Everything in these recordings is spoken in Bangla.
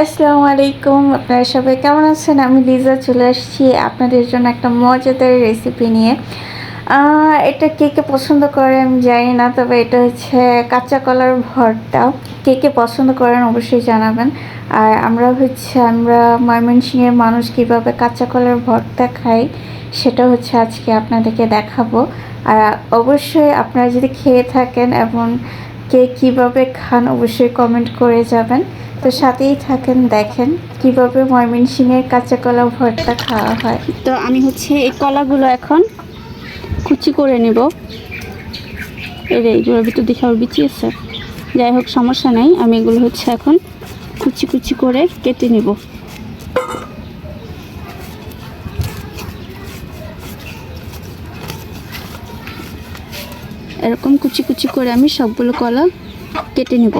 আসসালামু আলাইকুম, আপনারা সবাই কেমন আছেন? আমি লিজা চলে আসছি আপনাদের জন্য একটা মজাদার রেসিপি নিয়ে। এটা কে কে পছন্দ করে আমি জানি না, তবে এটা হচ্ছে কাঁচা কলার ভর্তা। কে কে পছন্দ করেন অবশ্যই জানাবেন। আর আমরা হচ্ছে, আমরা ময়মনসিংহের মানুষ কীভাবে কাঁচা কলার ভর্তা খাই, সেটা হচ্ছে আজকে আপনাদেরকে দেখাবো। আর অবশ্যই আপনারা যদি খেয়ে থাকেন এবং কে কীভাবে খান, অবশ্যই কমেন্ট করে যাবেন। তো সাথেই থাকেন, দেখেন কীভাবে ময়মনসিংহের কাঁচা কলা ভর্তা খাওয়া হয়। তো আমি হচ্ছে এই কলাগুলো এখন কুচি করে নেব। যে এইগুলোর ভিতর দেখে আবার বিচি আছে। যাই হোক, সমস্যা নাই, আমি এগুলো হচ্ছে এখন কুচি কুচি করে কেটে নেব। এরকম কুচি কুচি করে আমি সবগুলো কলা কেটে নেব।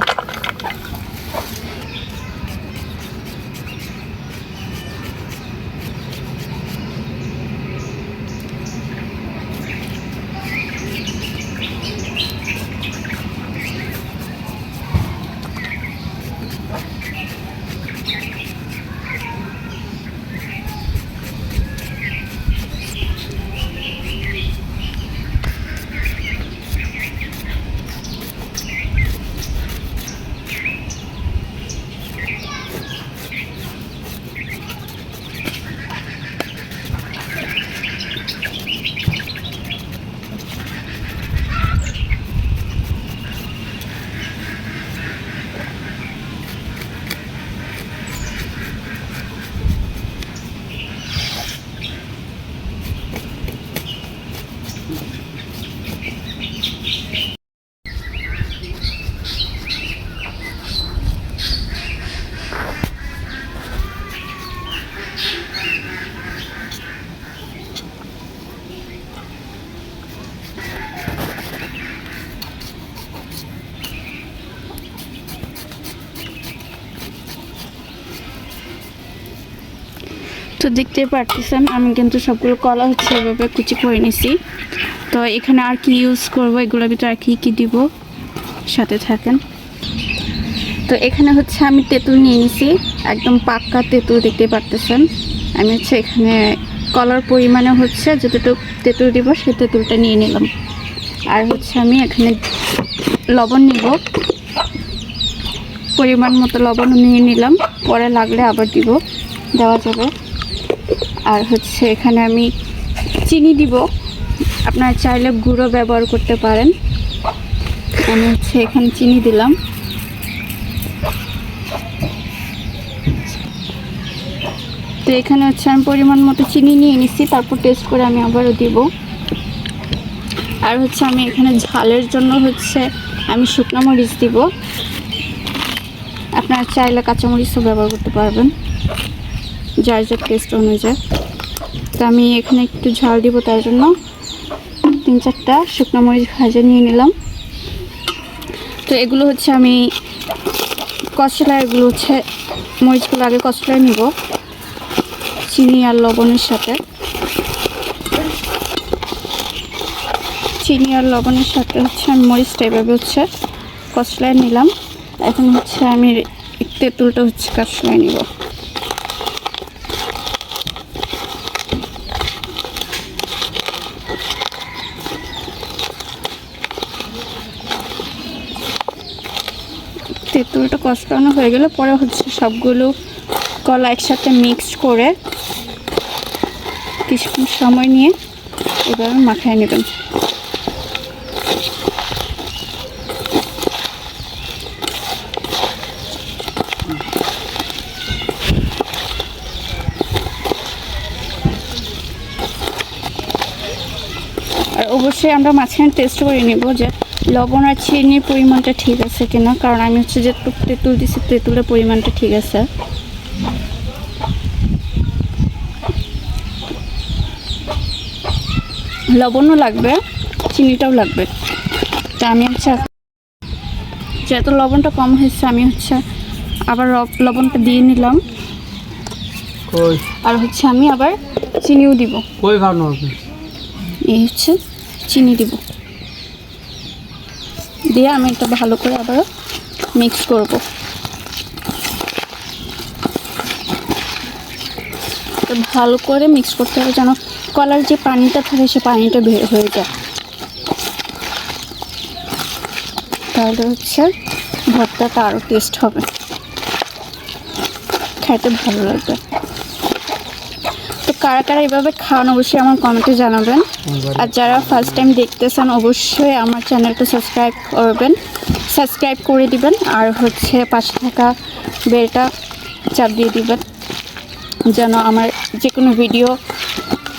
তো দেখতে পারতেছেন, আমি কিন্তু সবগুলো কলা হচ্ছে এভাবে কুচি করে নিছি। তো এখানে আর কি ইউজ করব, এগুলোর ভিতরে আর কি কি দিব? সাথে থাকেন। তো এখানে হচ্ছে আমি তেঁতুল নিয়ে নিছি, একদম পাক্কা তেঁতুল দেখতে পারতেছেন। আমি হচ্ছে এখানে কলার পরিমাণে হচ্ছে যতটুকু তেঁতুল দিব, সেই তেঁতুলটা নিয়ে নিলাম। আর হচ্ছে আমি এখানে লবণ নিব। পরিমাণ মতো লবণ নিয়ে নিলাম, পরে লাগলে আবার দিব। দেওয়া যাবে। আর হচ্ছে এখানে আমি চিনি দিব। আপনারা চাইলে গুঁড়ো ব্যবহার করতে পারেন। আমি হচ্ছে এখানে চিনি দিলাম। তো এখানে হচ্ছে আমি পরিমাণ মতো চিনি নিয়ে নিচ্ছি, তারপর টেস্ট করে আমি আবারও দিব। আর হচ্ছে আমি এখানে ঝালের জন্য হচ্ছে আমি শুকনো মরিচ দিব। আপনারা চাইলে কাঁচামরিচও ব্যবহার করতে পারবেন। যার যার টেস্ট অনুযায়ী। তো আমি এখানে একটু ঝাল দিব তার জন্য। তিন চারটা শুকনো মরিচ ভাজা নিয়ে নিলাম। তো এগুলো হচ্ছে আমি কচলা এগুলো হচ্ছে মরিচগুলো আগে কচলায় নিব। চিনি আর লবণের সাথে। চিনি আর লবণের সাথে হচ্ছে আমি মরিচটা এভাবে হচ্ছে কচলায় নিলাম। এখন হচ্ছে আমি তেঁতুলটা হচ্ছে কচলায় নিব। তেঁতুলটা কষানো হয়ে গেলে পরে হচ্ছে সবগুলো কলা একসাথে মিক্স করে কিছুক্ষণ সময় নিয়ে এভাবে মাখায় নেবেন। আর অবশ্যই আমরা মাঝখানে টেস্ট করে নেব যে লবণ আর চিনির পরিমাণটা ঠিক আছে কিনা? কারণ আমি হচ্ছে যে তেঁতুল দিছি তেঁতুলের পরিমাণটা ঠিক আছে। লবণও লাগবে চিনিটাও লাগবে। তা আমি হচ্ছে যেহেতু লবণটা কম হয়েছে আমি হচ্ছে আবার লবণটা দিয়ে নিলাম। আর হচ্ছে আমি আবার চিনিও দিব। এই হচ্ছে চিনি দিব। দিয়ে আমি এটা ভালো করে আবারও মিক্স করব। ভালো করে মিক্স করতে হবে যেন কলার যে পানিটা থাকে সে পানিটা বের হয়ে যায়। তাহলে হচ্ছে ভর্তাটা আরও টেস্ট হবে। খেতে ভালো লাগবে। কারা কারা এভাবে খান অবশ্যই আমার কমেন্টে জানাবেন। আর যারা ফার্স্ট টাইম দেখতেছেন অবশ্যই আমার চ্যানেলটা সাবস্ক্রাইব করবেন। সাবস্ক্রাইব করে দিবেন আর হচ্ছে পাশে থাকা বেলটা চাপ দিয়ে দিবেন যেন আমার যে কোনো ভিডিও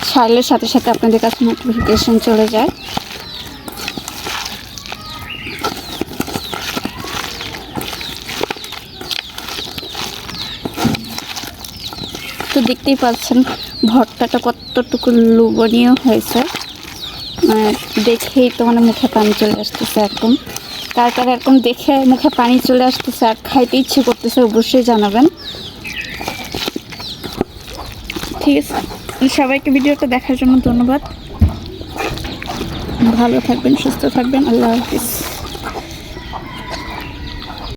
ছাড়লে সাথে সাথে আপনাদের কাছে নোটিফিকেশন চলে যায়। দেখতেই পাচ্ছেন, ভর্তাটা কতটুকু লোভনীয় হয়েছে। মানে দেখেই তো মানে মুখে পানি চলে আসতেছে একদম। কার কার এরকম দেখে মুখে পানি চলে আসতেছে আর খাইতে ইচ্ছে করতেছে, অবশ্যই জানাবেন। ঠিক আছে সবাইকে ভিডিওটা দেখার জন্য ধন্যবাদ। ভালো থাকবেন, সুস্থ থাকবেন, আল্লাহ হাফিজ।